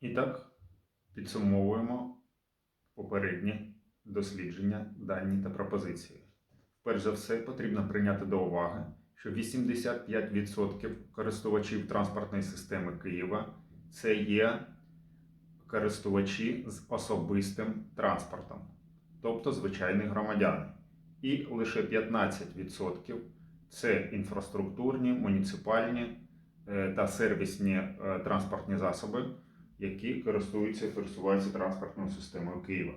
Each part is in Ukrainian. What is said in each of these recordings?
І так, підсумовуємо попередні дослідження, дані та пропозиції. Перш за все, потрібно прийняти до уваги, що 85% користувачів транспортної системи Києва це є користувачі з особистим транспортом, тобто звичайні громадяни. І лише 15% це інфраструктурні, муніципальні е, та сервісні е, транспортні засоби, які користуються і пересуваються транспортною системою Києва.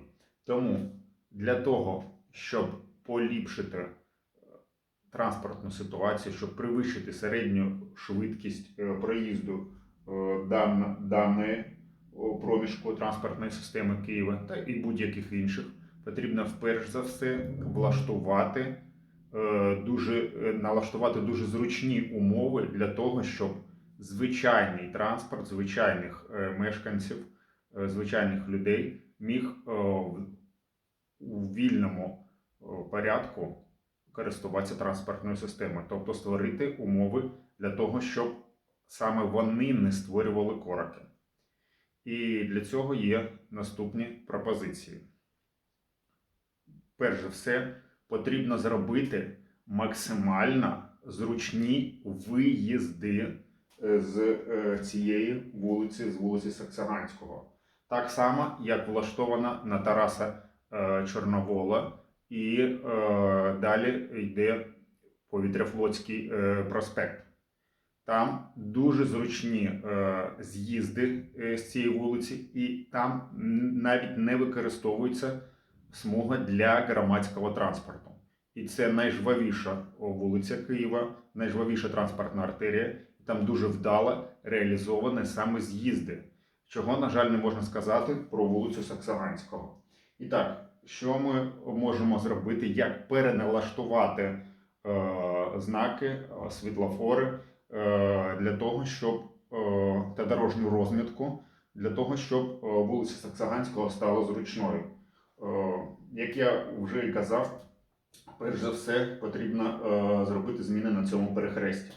Тому для того, щоб поліпшити е, транспортну ситуацію, щоб привищити середню швидкість е, проїзду е, даної проміжку транспортної системи Києва та і будь-яких інших, потрібно вперше за все влаштувати дуже налаштувати дуже зручні умови для того, щоб звичайний транспорт звичайних е, мешканців, е, звичайних людей міг е, у вільному порядку користуватися транспортною системою, тобто створити умови для того, щоб саме вони не створювали короки. І для цього є наступні пропозиції. Перш за все, потрібно зробити максимально зручні виїзди з е, цієї вулиці, з вулиці Саксаганського. Так само, як влаштована на Тараса е, Чорновола, і е, далі йде Повітряфлотський е, проспект. Там дуже зручні е, з'їзди е, з цієї вулиці, і там навіть не використовується смуга для громадського транспорту. І це найжвавіша вулиця Києва, найжвавіша транспортна артерія. Там дуже вдало реалізовані саме з'їзди, чого, на жаль, не можна сказати про вулицю Саксаганського. І так, що ми можемо зробити, як переналаштувати е, знаки, е, світлофори е, для того, щоб е, та дорожню розмітку для того, щоб е, вулиця Саксаганського стала зручною. Е, Як я вже і казав, перш за все потрібно е, зробити зміни на цьому перехресті.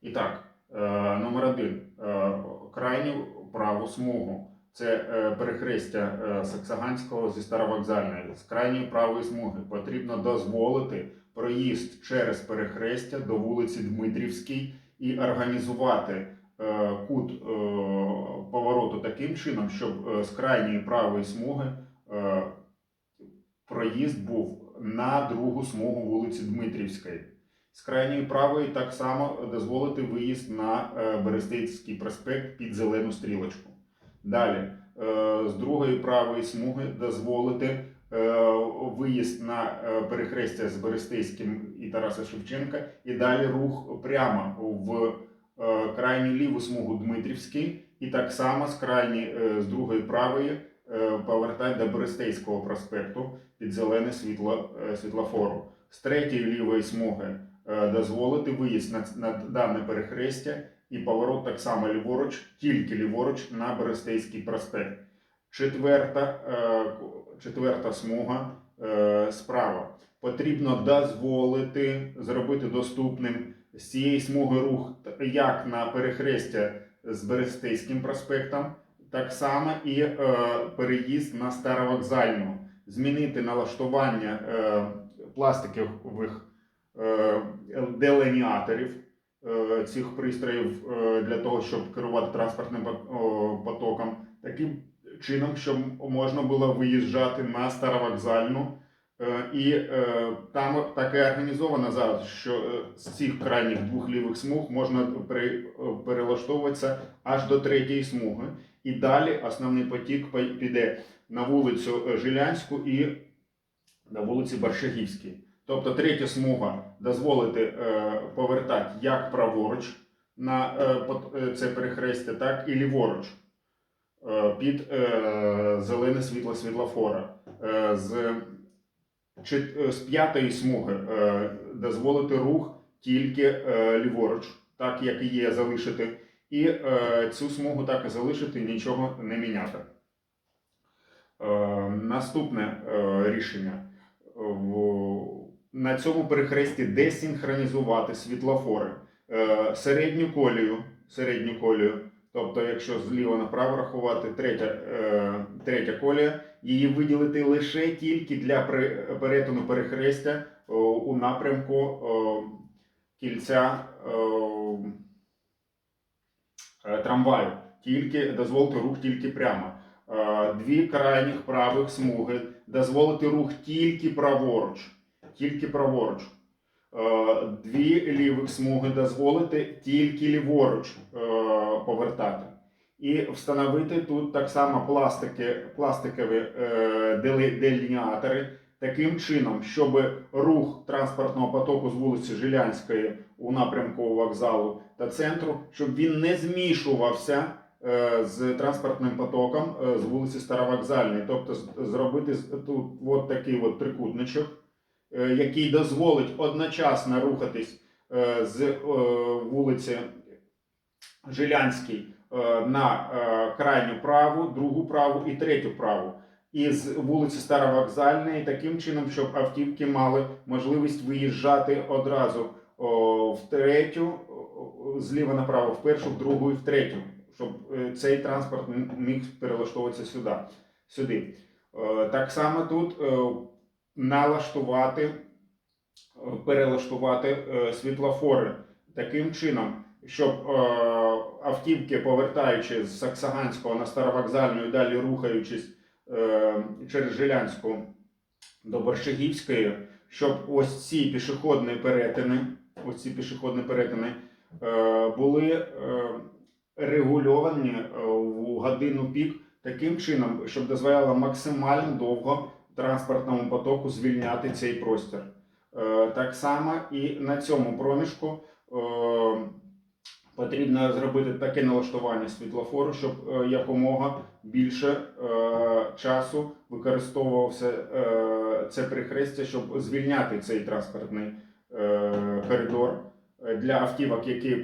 І так, номер один. Е, Крайню праву смугу. Це е, перехрестя е, Саксаганського зі Старовокзальної. З крайньої правої смуги потрібно дозволити проїзд через перехрестя до вулиці Дмитрівській і організувати е, кут е, повороту таким чином, щоб е, з крайньої правої смуги е, проїзд був на другу смугу вулиці Дмитрівської. З крайньої правої так само дозволити виїзд на е, Берестейський проспект під зелену стрілочку. Далі, е, з другої правої смуги дозволити е, виїзд на перехрестя з Берестейським і Тараса Шевченка, і далі рух прямо в крайню ліву смугу Дмитрівський, і так само з крайньої, е, з другої правої повертати до Берестейського проспекту під зелене світло світлофору. З третьої лівої смуги дозволити виїзд на, на дане перехрестя і поворот так само ліворуч, тільки ліворуч на Берестейський проспект. Четверта, е, четверта смуга е, справа. Потрібно дозволити зробити доступним з цієї смуги рух як на перехрестя з Берестейським проспектом, так само і е, переїзд на Старовокзальну. Змінити налаштування е, пластикових е, деленіаторів е, цих пристроїв е, для того, щоб керувати транспортним потоком, таким чином, щоб можна було виїжджати на Старовокзальну. Е, І е, там таке організовано зараз, що е, з цих крайніх двох лівих смуг можна е, перелаштовуватися аж до третьої смуги. І далі основний потік піде на вулицю е, Жилянську і на вулиці Баршагівській. Тобто третя смуга дозволити е, повертати як праворуч на е, е, це перехрестя, так і ліворуч під зелене світло світлофора. З, з п'ятої смуги дозволити рух тільки ліворуч, так як і є, залишити. І цю смугу так і залишити, нічого не міняти. Наступне рішення. На цьому перехресті десинхронізувати світлофори. Е, середню колію, середню колію Тобто, якщо зліва направо рахувати, третя, е, третя колія, її виділити лише тільки для перетину перехрестя у напрямку кільця е, трамваю. Тільки дозволити рух тільки прямо. Дві крайніх правих смуги дозволити рух тільки праворуч. Тільки праворуч. Е, Дві лівих смуги дозволити тільки ліворуч е, повертати. І встановити тут так само пластики, пластикові е, делініатори таким чином, щоб рух транспортного потоку з вулиці Жилянської у напрямку вокзалу та центру, щоб він не змішувався з транспортним потоком з вулиці Старовокзальної. Тобто зробити тут от такий от трикутничок, який дозволить одночасно рухатись е, з е, вулиці Жилянській е, на е, крайню праву, другу праву і третю праву. І з вулиці Старовокзальної таким чином, щоб автівки мали можливість виїжджати одразу о, в третю, зліва направо, в першу, в другу і в третю, щоб е, цей транспорт міг перелаштовуватися сюди. сюди. Е, Так само тут е, налаштувати, перелаштувати е, світлофори. Таким чином, щоб е, автівки, повертаючи з Саксаганського на Старовокзальну і далі рухаючись е, через Жилянську до Борщагівської, щоб ось ці пішохідні перетини, ось ці пішохідні перетини були регульовані в годину пік таким чином, щоб дозволяло максимально довго транспортному потоку звільняти цей простір. Е, Так само і на цьому проміжку е, потрібно зробити таке налаштування світлофору, щоб е, якомога більше часу використовувався це перехрестя, щоб звільняти цей транспортний коридор для автівок, які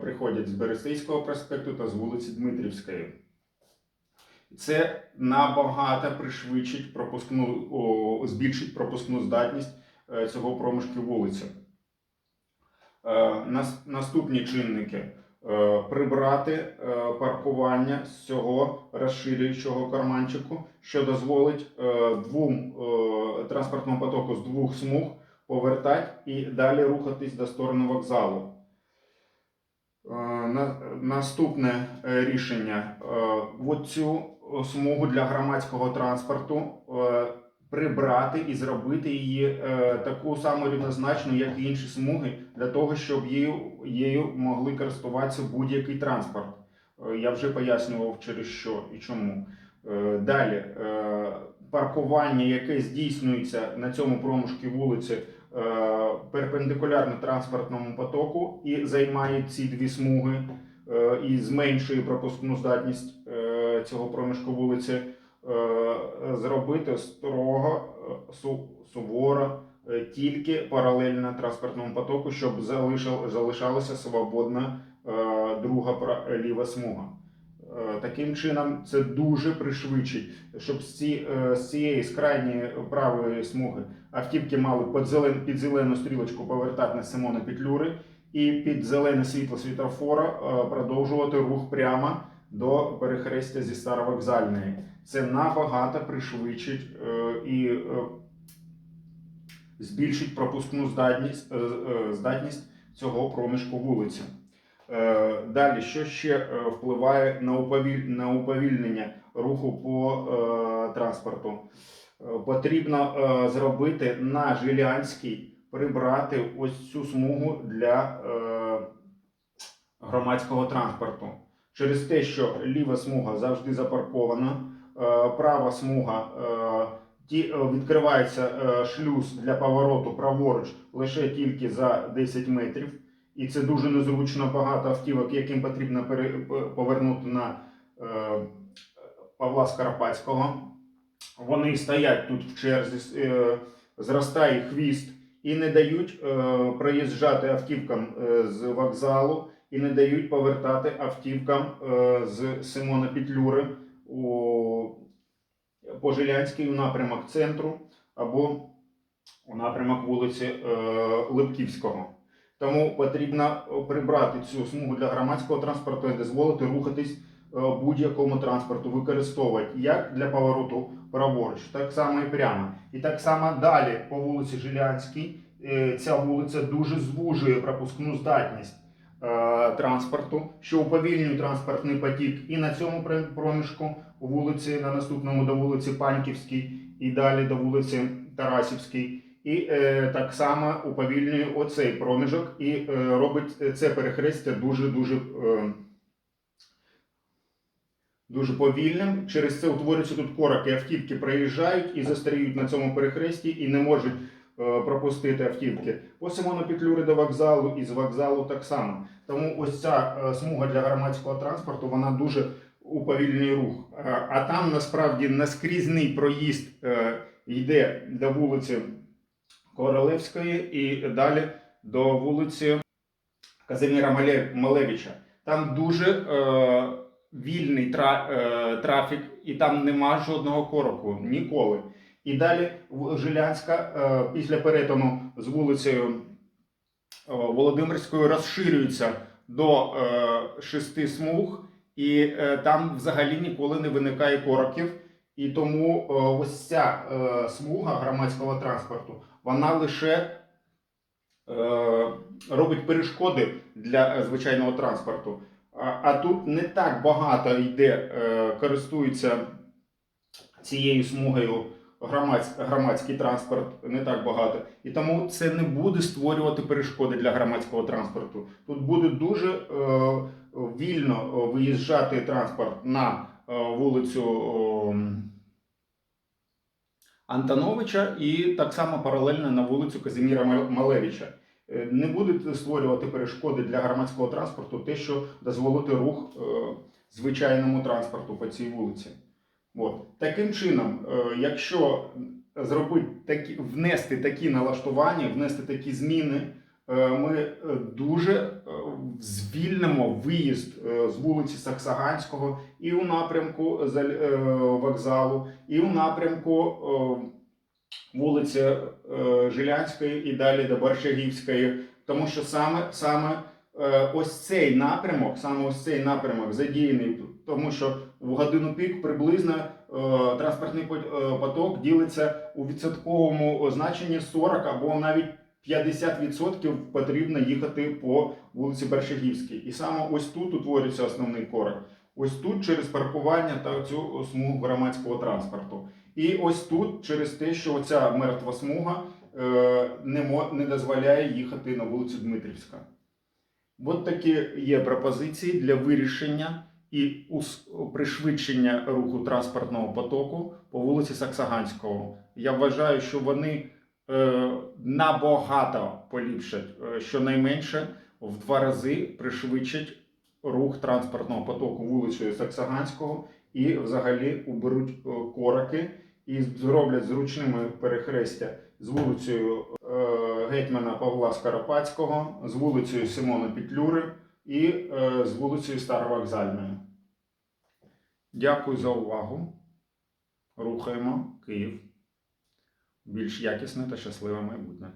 приходять з Берестейського проспекту та з вулиці Дмитрівської. Це набагато пришвидшить пропускну, о, збільшить пропускну здатність е, цього проміжку вулиці. Е, нас- Наступні чинники. Е, Прибрати е, паркування з цього розширюючого карманчику, що дозволить е, двом транспортному потоку з двох смуг повертати і далі рухатись до сторони вокзалу. Наступне рішення. Цю смугу для громадського транспорту е, прибрати і зробити її е, таку саму рівнозначну, як і інші смуги, для того, щоб її, її могли користуватися будь-який транспорт. Е, Я вже пояснював через що і чому. Е, Далі е, паркування, яке здійснюється на цьому проміжку вулиці е, перпендикулярно транспортному потоку і займає ці дві смуги е, і зменшує пропускну здатність е, цього проміжку вулиці, е, зробити строго е, суворо е, тільки паралельно транспортному потоку, щоб залишалася свободна друга ліва смуга. Таким чином, це дуже пришвидшить, щоб з, ці, з цієї з крайньої правої смуги автівки мали під, зелен, під зелену стрілочку повертати на Симона Петлюри і під зелене світло світлофора е, продовжувати рух прямо до перехрестя зі Старовокзальної. Це набагато пришвидшить е, і е, збільшить пропускну здатність, е, здатність цього проміжку вулиці. Далі, що ще впливає на, уповіль... на уповільнення руху по транспорту? Потрібно зробити на Жилянській прибрати ось цю смугу для громадського транспорту. Через те, що ліва смуга завжди запаркована, е, права смуга е, е, відкривається шлюз для повороту праворуч лише тільки за 10 метрів. І це дуже незручно багато автівок, яким потрібно повернути на Павла Скарпатського. Вони стоять тут в черзі, зростає хвіст і не дають проїжджати автівкам з вокзалу, і не дають повертати автівкам е, з Симона Петлюри у по Жилянській у напрямок центру або у напрямок вулиці е, Липківського. Тому потрібно прибрати цю смугу для громадського транспорту і дозволити рухатись е, будь-якому транспорту, використовувати як для повороту праворуч, так само і прямо. І так само далі по вулиці Жилянській ця вулиця дуже звужує пропускну здатність транспорту, що уповільнює транспортний потік і на цьому пр- проміжку вулиці, на наступному до вулиці Паньківській і далі до вулиці Тарасівській. І е, так само уповільнює оцей проміжок і е, робить це перехрестя дуже дуже. Е, Дуже повільним. Через це утворюються тут короки. Автівки проїжджають і застаріють на цьому перехресті і не можуть е, пропустити автівки. По Симону Петлюри до вокзалу і з вокзалу так само. Тому ось ця е, смуга для громадського транспорту вона дуже уповільнює рух. Е, А там насправді наскрізний проїзд е, йде до вулиці Королевської і далі до вулиці Казиміра Малевича. Там дуже е, вільний тра, е, трафік, і там нема жодного короку ніколи. І далі Жилянська е, після перетину з вулицею е, Володимирською розширюється до е, шести смуг, і там взагалі ніколи не виникає короків. І тому ось ця смуга громадського транспорту вона лише робить перешкоди для звичайного транспорту. А, тут не так багато йде, користується цією смугою громадський транспорт, не так багато. І тому це не буде створювати перешкоди для громадського транспорту. Тут буде дуже е, вільно е, виїжджати транспорт на е, вулицю. е, Антоновича і так само паралельно на вулицю Казиміра Малевича. Е, Не буде створювати перешкоди для громадського транспорту, те, що дозволити рух е, звичайному транспорту по цій вулиці. От. Таким чином, е, якщо зробити такі, внести такі налаштування, внести такі зміни, е, ми е, дуже звільнимо виїзд з вулиці Саксаганського і у напрямку вокзалу, і у напрямку вулиці Жилянської і далі до Борщагівської, тому що саме, саме ось цей напрямок, саме ось цей напрямок задіяний, тому що в годину пік приблизно е, транспортний е, поток ділиться у відсотковому значенні 40 або навіть 50% потрібно їхати по вулиці Бершагівській. І саме ось тут утворюється основний корок. Ось тут через паркування та цю смугу громадського транспорту. І ось тут через те, що оця мертва смуга е, не дозволяє їхати на вулицю Дмитрівська. От такі є пропозиції для вирішення і пришвидшення руху транспортного потоку по вулиці Саксаганського. Я вважаю, що вони е, набагато поліпшать, е, щонайменше в два рази пришвидшать рух транспортного потоку вулицею Саксаганського і взагалі уберуть е, короки і зроблять зручними перехрестя з вулицею е, гетьмана Павла Скоропадського, з вулицею Симона Петлюри і е, з вулицею Старовокзальною. Дякую за увагу. Рухаємо Київ. Більш якісне та щасливе майбутнє.